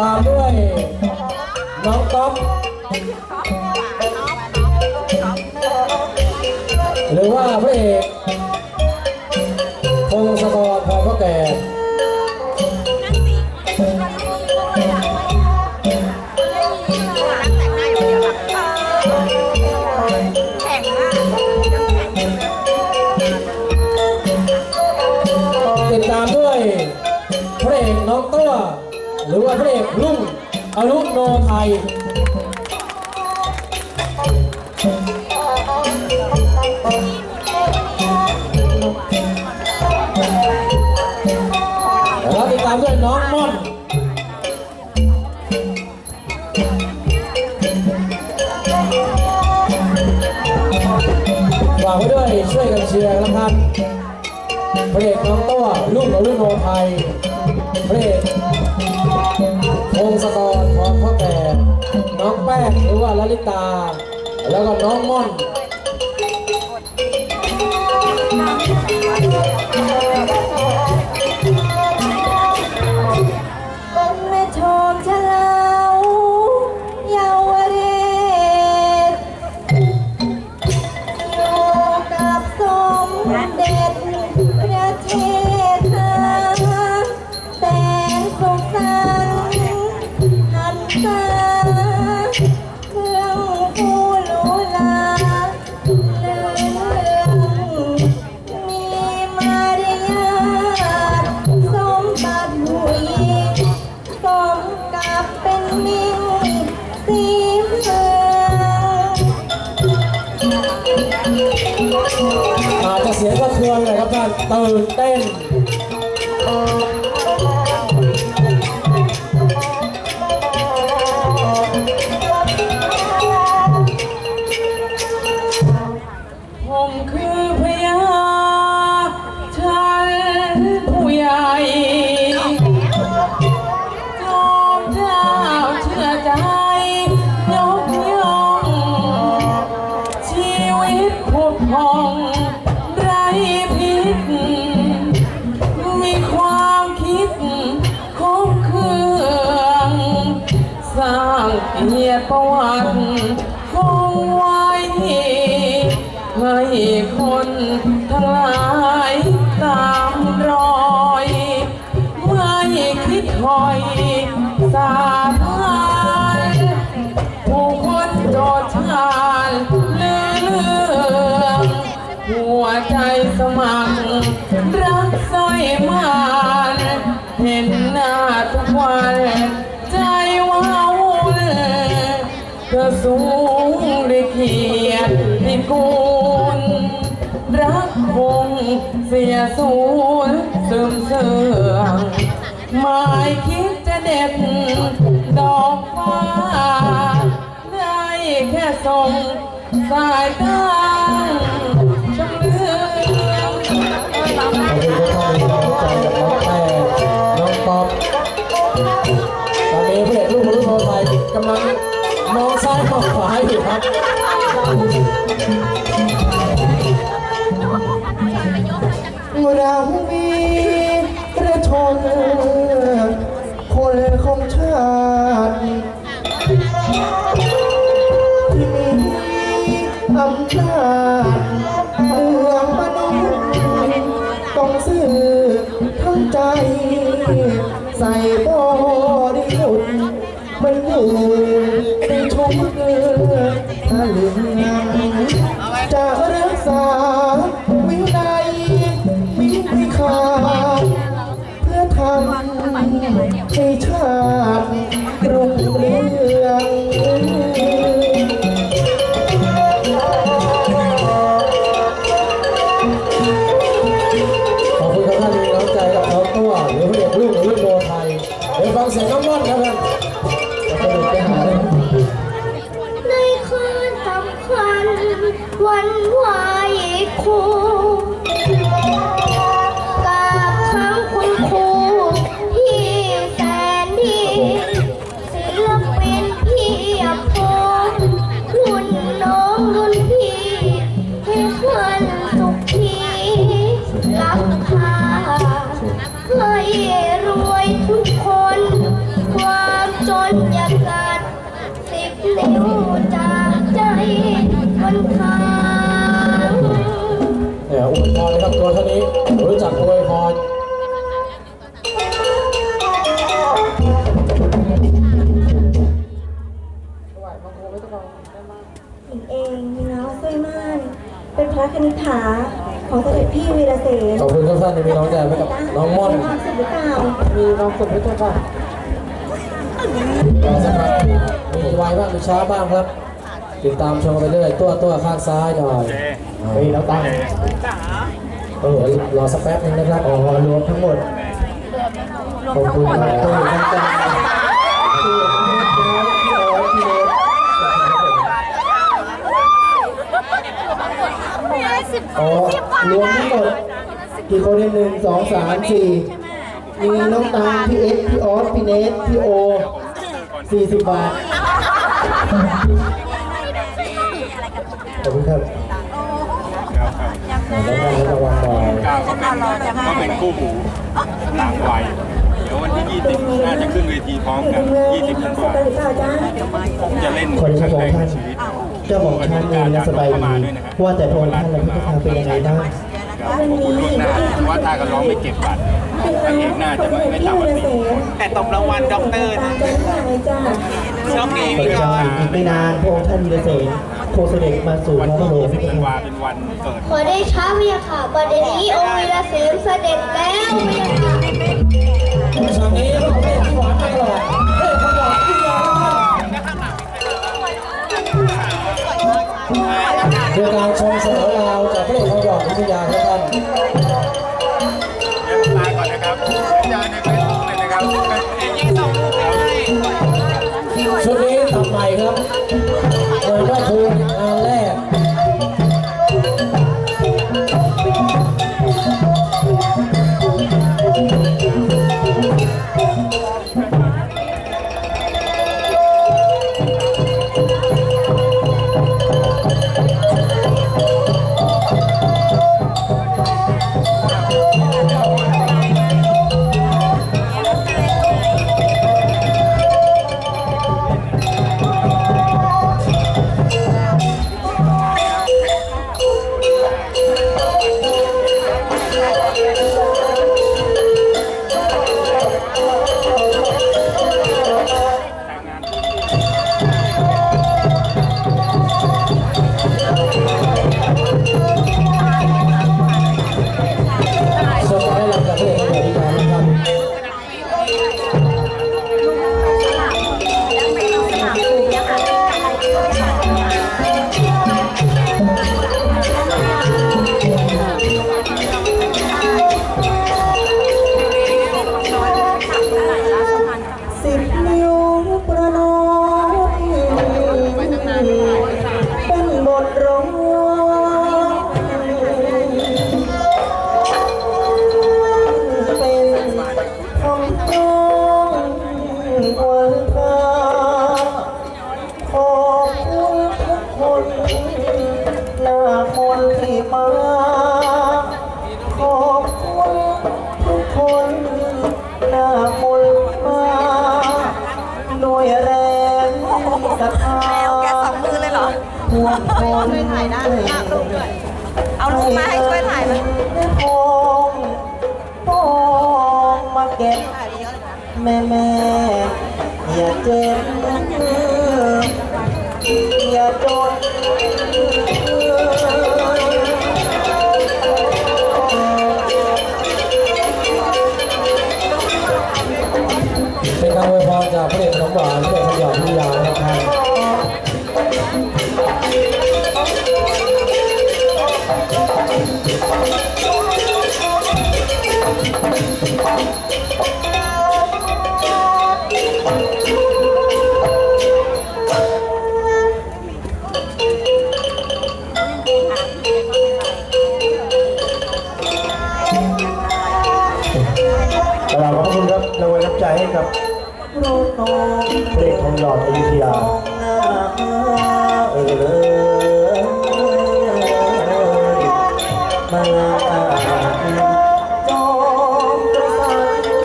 ตามด้วยน้องต๊อกหรือว่าพระเอก อรุโนไทยแล้วติดตามด้วยน้องม่อนฝากไว้ด้วยช่วยกันเชียร์กันนะครับพระเอกน้องตัวลูกของลูกโนไทยพระเอกพงศกร แป้งหรือว่าลลิตา แล้วก็น้องม่อน เสียงกระเทือนเลยครับท่านตื่นเต้น สร้างเกียรติประวัติคงไว้ให้คนทั้งหลายตามรอยไม่คิดถอยสาพานผู้คนโจดชาญเลื่องหัวใจสมัคร งเสียสูญซึมเสื่อมไม่คิดจะเด็ดดอกฟ้า ได้แค่ส่งสายตาชำเลืองขอบคุณทุกท่านที่ให้กำลังใจกับน้องแป้งน้องป๊อปตอนนี้พระเอกลูกของลูกโนไทยกำลังมองซ้ายมองขวาอยู่ครับ ในชุดถ้าเหลืองจะรักษาวินัยมิไม่ขาดเพื่อทำให้ชาติรุ่งเรืองขอบคุณครับท่านมีน้ำใจกับน้องตัวหรือพระเอกลูกขอลูกโนไทยเดี๋ยวฟังเสียงน้องม่อนครับท่านไปดูไปหาเลยใน วันไหวครูกับคำคุณครูที่แสนดีศิลปินเพียบพงรุ่นน้องรุ่นพี่ให้เพื่อนสุขีรักพาให้รวยทุกคน ความจนอยากาศสิบนิ้ว เนี่ยอวยพรนะครับตัวเท่านี้รู้จักอวยพรหญิงเองมีน้องสร้อยม่านเป็นพระคณิษฐาของเสด็จพี่วีรเสนขอบคุณครับท่านที่มีน้องแจกให้กับน้องม่อนมีความสุขหรือเปล่ามีน้องสุดพิจารณ์รอสักพักมีไวบ้างมีช้าบ้างครับ ติดตามชมกันไปเรื่อยตัวตัวข้างซ้ายหน่อยเฮ้ยแล้วตั้งเออรอสักแป๊บนึงนะครับอ๋อรวมทั้งหมดขอบคุณครับตัวทั้งใจอ๋อรวมทั้งหมดกี่คนเนี่ยหนึ่งสองสามสี่มีน้องตังพี่เอ็กซ์พี่ออสพี่เนทพี่โอสี่สิบบาท ขอบคุณครับแล้วก็รางวัลบอยก้าวก็เป็นก็เป็นคู่หูต่างวัยเดี๋ยววันที่ 20 น่าจะขึ้นเวทีพร้อมกัน 20ธันวาคมผมจะเล่นคนคละรั้งขแรองกในท่านชีวิตเจ้าของท่านเองนะสบายดีว่าแต่พระองค์ท่านและพิธาเป็นยังไงบ้างครับขอบคุณล่วงหน้าเพราะว่าถ้ากันร้องไม่เก็บบัตรพระเอกน่าจะไม่ไม่ต่ำกว่าปีแต่ตบรางวัลด็อกเตอร์นะโชคดีเปิพี่ดจจาอยอีกไม่นานพระองค์ท่านวีรเสน โคเสด็จมาสู่วันพระที่โรงพิ20ธันวาเป็นวันเกิด ขอได้ช้าพยาค่ะประเด็นนี้องค์วีรเสนเสด็จแล้วพยาค่ะฉากนี้เราไม่ที่หวานมาตลอดเฮ้ยเขาบอกที่ยาวนะครับโดยการชมเสนอราวจากพระเอกทองหยอดวิทยาครับท่าน มนต์มาด้วยแรงศรัทธาแกสองมือเลยเหรอพวกคนช่วยถ่ายหน้าหน่อยเอาลูกมาให้ช่วยถ่ายเลยพองพองมาเก็บแม่แม่อย่าเจ็บอย่าจนเป็น จากพระเอกน้องหวานพระเอกทองหยอดวิทยานะครับกราบขอบพระคุณครับรางวัลน้ำใจให้กับ เพลงของหลอดอยุธยาเออเลยมา